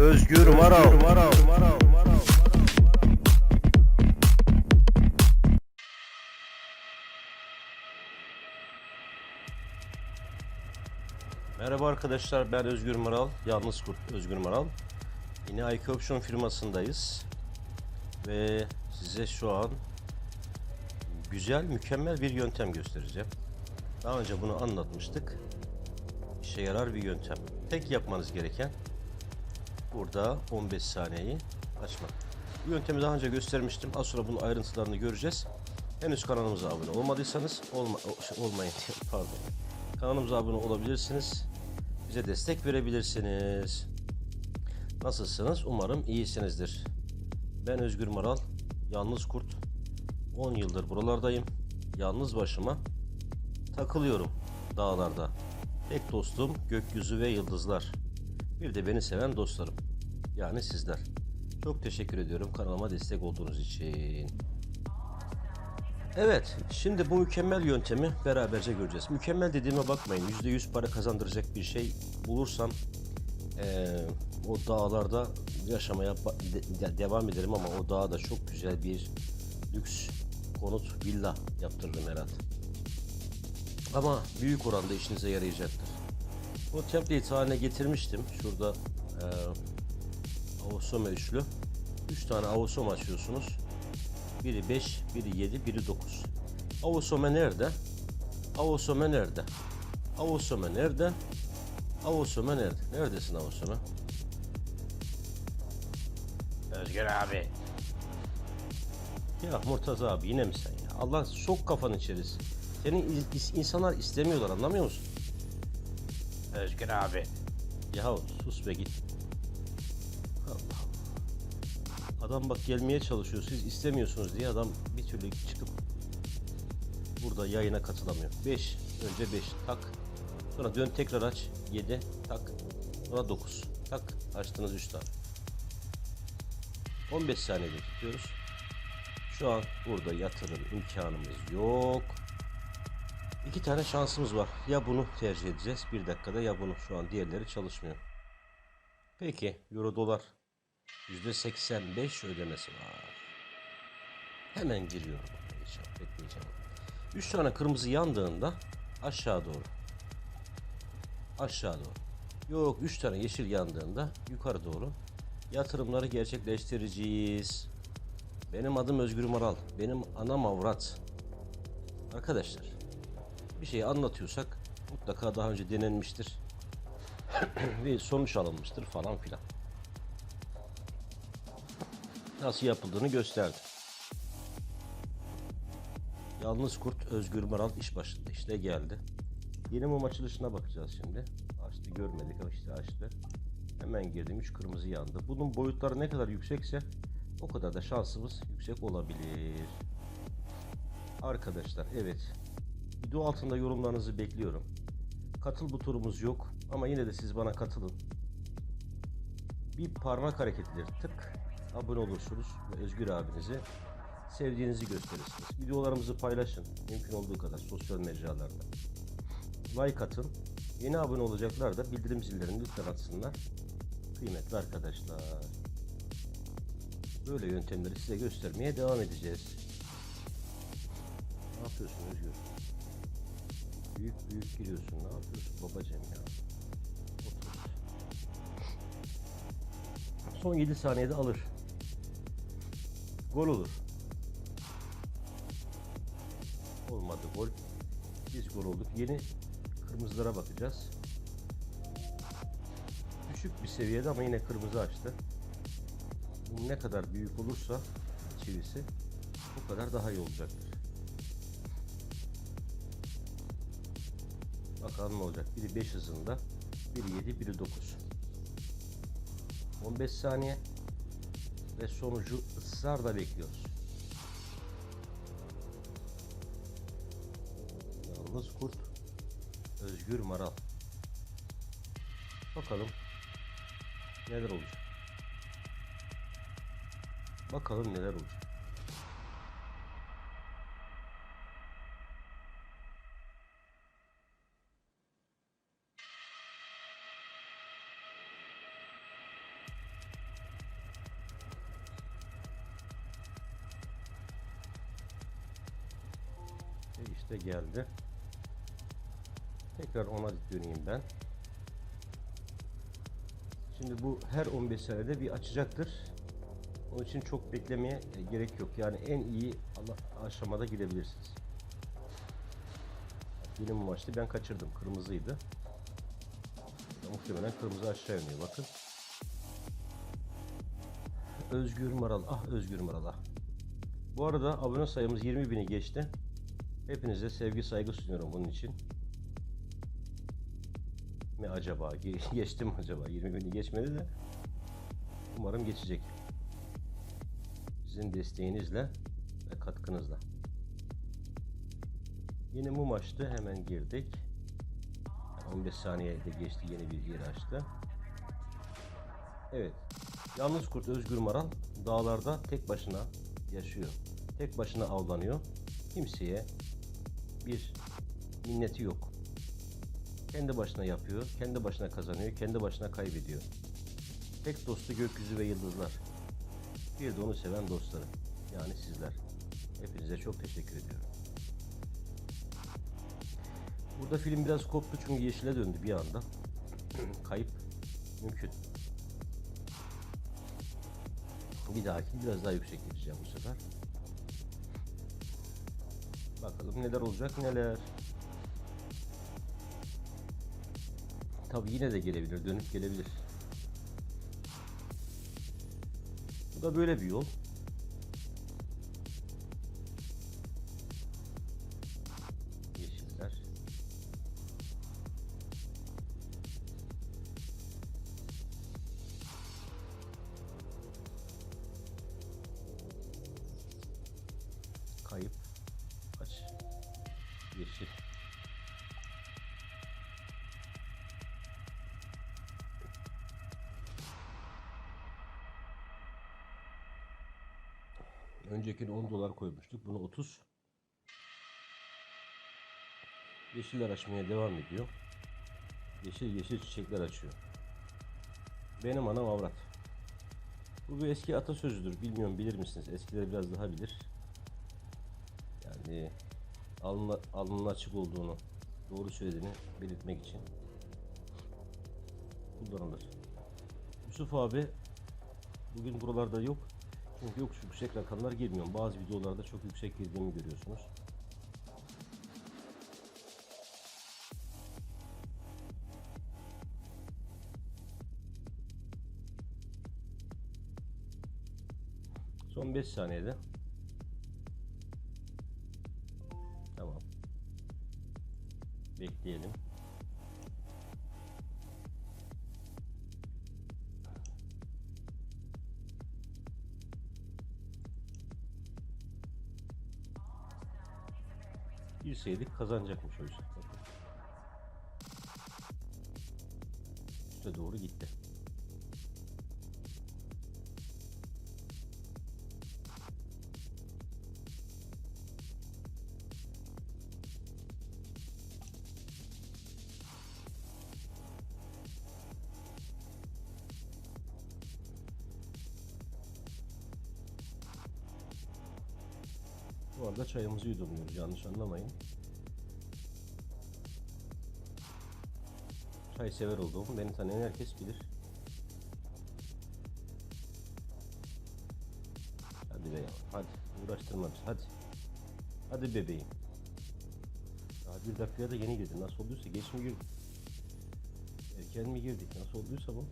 Özgür Maral. Merhaba arkadaşlar ben Özgür Maral. Yalnız Kurt Özgür Maral. Yine IK Option firmasındayız. Ve size şu an güzel, mükemmel bir yöntem göstereceğim. Daha önce bunu anlatmıştık. İşe yarar bir yöntem. Tek yapmanız gereken burada 15 saniyeyi açmak. Bu yöntemi daha önce göstermiştim. Az sonra bunun ayrıntılarını göreceğiz. Henüz kanalımıza abone olmadıysanız olma, o- olmayın pardon. Kanalımıza abone olabilirsiniz. Bize destek verebilirsiniz. Nasılsınız? Umarım iyisinizdir. Ben Özgür Maral, Yalnız Kurt. 10 yıldır buralardayım. Yalnız başıma takılıyorum dağlarda. Tek dostum gökyüzü ve yıldızlar. Bir de beni seven dostlarım. Yani sizler. Çok teşekkür ediyorum kanalıma destek olduğunuz için. Evet, şimdi bu mükemmel yöntemi beraberce göreceğiz. Mükemmel dediğime bakmayın. %100 para kazandıracak bir şey bulursam eee, o dağlarda yaşamaya de- de- devam ederim ama o dağda çok güzel bir lüks konut villa yaptırırım herhalde. Ama büyük oranda işinize yarayacaktır. Bu template haline getirmiştim. Şurada eee avosoma üçlü. 3 tane avosoma açıyorsunuz. Biri 5, biri 7, biri 9. Avosoma nerede? Avosoma nerede? Avosoma nerede? Avosoma nerede? Neredesin Avosoma? Özgür abi. Ya Murtaza abi yine mi sen ya? Allah sok kafanı içerisi. İs- insanlar istemiyorlar anlamıyor musun? Özgür abi. Ya sus be git. Allah Allah. Adam bak gelmeye çalışıyor. Siz istemiyorsunuz diye adam bir türlü çıkıp burada yayına katılamıyor. 5. Önce 5. Tak. Sonra dön tekrar aç. 7. Tak. Sonra 9. Tak. Açtınız 3 tane. 15 saniyede tutuyoruz. Şu an burada yatırım imkanımız yok. İki tane şansımız var. Ya bunu tercih edeceğiz bir dakikada ya bunu. Şu an diğerleri çalışmıyor. Peki euro dolar %85 ödemesi var. Hemen giriyorum. Hiç bekleyeceğim. 3 tane kırmızı yandığında aşağı doğru. Aşağı doğru. Yok 3 tane yeşil yandığında yukarı doğru. Yatırımları gerçekleştireceğiz. Benim adım Özgür Maral. Benim anam avrat. Arkadaşlar bir şeyi anlatıyorsak mutlaka daha önce denenmiştir. bir sonuç alınmıştır falan filan. Nasıl yapıldığını gösterdi. Yalnız Kurt Özgür Maral iş başında işte geldi. Yeni mum açılışına bakacağız şimdi. Açtı görmedik ama işte açtı. Hemen girdim 3 kırmızı yandı. Bunun boyutları ne kadar yüksekse o kadar da şansımız yüksek olabilir. Arkadaşlar evet. Video altında yorumlarınızı bekliyorum. Katıl butonumuz yok ama yine de siz bana katılın. Bir parmak hareketidir tık abone olursunuz ve Özgür abinize sevdiğinizi gösterirsiniz. Videolarımızı paylaşın mümkün olduğu kadar sosyal mecralarda. Like atın. Yeni abone olacaklar da bildirim zillerini lütfen atsınlar. Kıymetli arkadaşlar. Böyle yöntemleri size göstermeye devam edeceğiz. Ne yapıyorsun Özgür? Büyük büyük giriyorsun. Ne yapıyorsun babacığım ya? Son 7 saniyede alır. Gol olur. Olmadı gol. Biz gol olduk. Yeni kırmızılara bakacağız. Düşük bir seviyede ama yine kırmızı açtı. Bu ne kadar büyük olursa çivisi o kadar daha iyi olacaktır. Bakalım ne olacak. Biri 5 hızında, biri 7, biri 9. 15 saniye ve sonucu ısrarla bekliyoruz. Yalnız kurt, özgür maral. Bakalım neler olacak. Bakalım neler olacak. İşte geldi. Tekrar ona döneyim ben. Şimdi bu her 15 senede bir açacaktır. Onun için çok beklemeye gerek yok. Yani en iyi aşamada gidebilirsiniz. Yeni mum açtı. Ben kaçırdım. Kırmızıydı. Muhtemelen kırmızı aşağı iniyor. Bakın. Özgür Maral. Ah Özgür Maral ah. Bu arada abone sayımız 20 bini geçti. Hepinize sevgi saygı sunuyorum bunun için. Mi acaba? Ge- Geçti mi acaba? 20 bini geçmedi de. Umarım geçecek. Sizin desteğinizle ve katkınızla. Yeni mum açtı. Hemen girdik. 15 saniyede geçti. Yeni bir yer açtı. Evet. Yalnız kurt Özgür Maral dağlarda tek başına yaşıyor. Tek başına avlanıyor. Kimseye bir minneti yok. Kendi başına yapıyor, kendi başına kazanıyor, kendi başına kaybediyor. Tek dostu gökyüzü ve yıldızlar. Bir de onu seven dostları. Yani sizler. Hepinize çok teşekkür ediyorum. Burada film biraz koptu çünkü yeşile döndü bir anda. Kayıp mümkün. Bir dahaki biraz daha yüksek gideceğim bu sefer. Bakalım neler olacak neler. Tabi yine de gelebilir, dönüp gelebilir. Bu da böyle bir yol. Öncekini 10 dolar koymuştuk. Bunu 30. Yeşiller açmaya devam ediyor. Yeşil yeşil çiçekler açıyor. Benim anam avrat. Bu bir eski atasözüdür. Bilmiyorum bilir misiniz? Eskiler biraz daha bilir. Yani alnı, alnının açık olduğunu, doğru söylediğini belirtmek için kullanılır. Yusuf abi bugün buralarda yok. Çünkü yok yüksek rakamlar girmiyorum. Bazı videolarda çok yüksek girdiğimi görüyorsunuz. Son 5 saniyede. Girseydik kazanacakmış o yüzden. Üste doğru gitti. Arada çayımızı yudumluyoruz yanlış anlamayın. Çay sever olduğumu beni tanıyan herkes bilir. Hadi be ya, hadi uğraştırma hadi. Hadi bebeğim. Daha bir dakikaya da yeni girdi. Nasıl olduysa geç mi girdik? Erken mi girdik? Nasıl olduysa bu.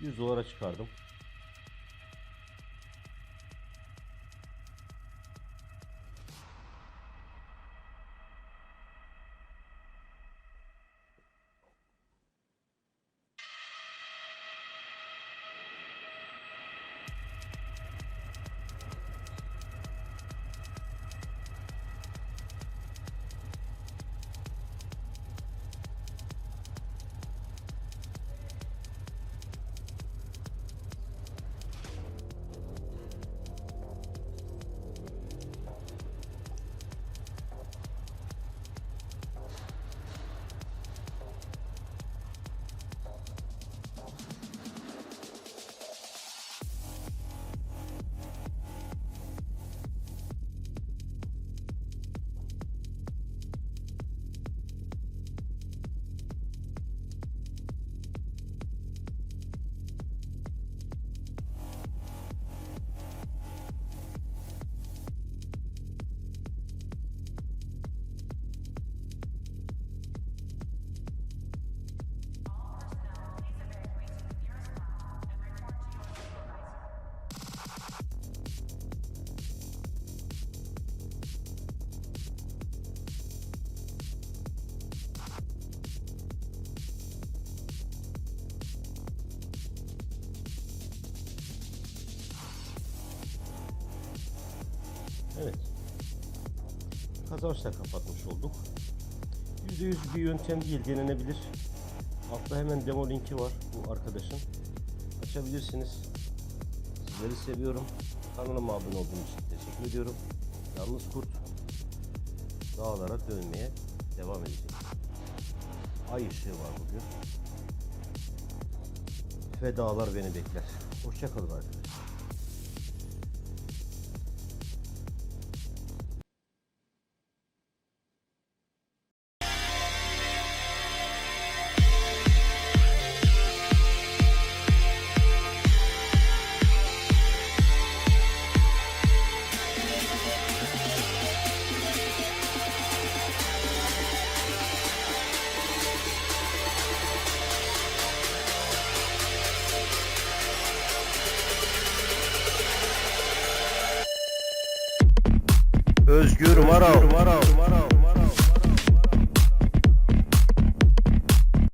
100 dolara çıkardım. Evet. Kazançla kapatmış olduk. %100 bir yöntem değil, denenebilir. Altta hemen demo linki var bu arkadaşın. Açabilirsiniz. Sizleri seviyorum. Kanalıma abone olduğunuz için teşekkür ediyorum. Yalnız kurt dağlara dönmeye devam edecek. Ay ışığı var bugün. Ve dağlar beni bekler. Hoşçakalın arkadaşlar. Özgür Maral. Maral. Maral.